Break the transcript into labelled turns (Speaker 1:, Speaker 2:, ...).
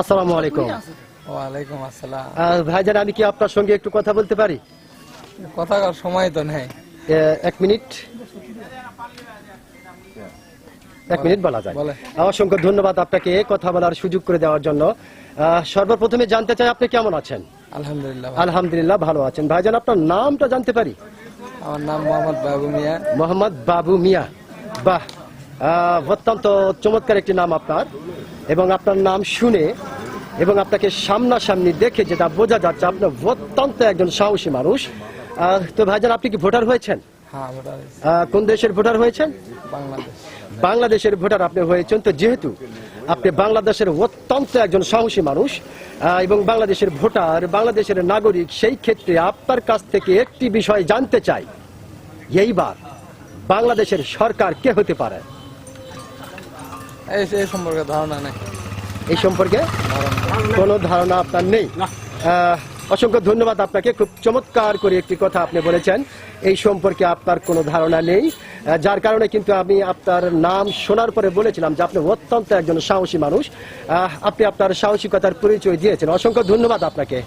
Speaker 1: আসসালামু আলাইকুম।
Speaker 2: ওয়ালাইকুম আসসালাম।
Speaker 1: ভাইজান আমি কি আপনার সঙ্গে একটু কথা বলতে পারি?
Speaker 2: কথা সময় তো নেই।
Speaker 1: এক মিনিট। এক মিনিট বলা যায়। অসংখ্য ধন্যবাদ আপনাকে কথা বলার সুযোগ করে দেওয়ার জন্য। সর্বপ্রথমে জানতে চাই আপনি কেমন আছেন?
Speaker 2: আলহামদুলিল্লাহ
Speaker 1: আলহামদুলিল্লাহ ভালো আছেন। ভাইজান আপনার নামটা জানতে পারি?
Speaker 2: আমার নাম মোহাম্মদ বাবু মিয়া।
Speaker 1: মোহাম্মদ বাবু মিয়া। বাহ অত্যন্ত চমৎকার একটি নাম আপনার। এবং আপনার নাম শুনে এবং আপনাকে সামনাসামনি দেখে যেটা বোঝা যাচ্ছে আপনার অত্যন্ত একজন সাহসী মানুষ। তো ভাইজান আপনি কি ভোটার হয়েছেন?
Speaker 2: হ্যাঁ
Speaker 1: কোন দেশের ভোটার হয়েছেন? বাংলাদেশের ভোটার আপনি হয়েছেন। তো যেহেতু আপনি বাংলাদেশের অত্যন্ত একজন সাহসী মানুষ এবং বাংলাদেশের ভোটার বাংলাদেশের নাগরিক সেই ক্ষেত্রে আপনার কাছ থেকে একটি বিষয় জানতে চাই। এইবার বাংলাদেশের সরকার কে হতে পারে?
Speaker 2: এই সম্পর্কে ধারণা নেই।
Speaker 1: এই সম্পর্কে কোনো ধারণা আপনার নেই? অসংখ্য ধন্যবাদ আপনাকে। খুব চমৎকার করে একটি কথা আপনি বলেছেন। এই সম্পর্কে আপনার কোনো ধারণা নেই। যার কারণে কিন্তু আমি আপনার নাম শোনার পরে বলেছিলাম যে আপনি অত্যন্ত একজন সাহসী মানুষ। আপনি আপনার সাহসিকতার পরিচয় দিয়েছেন। অসংখ্য ধন্যবাদ আপনাকে।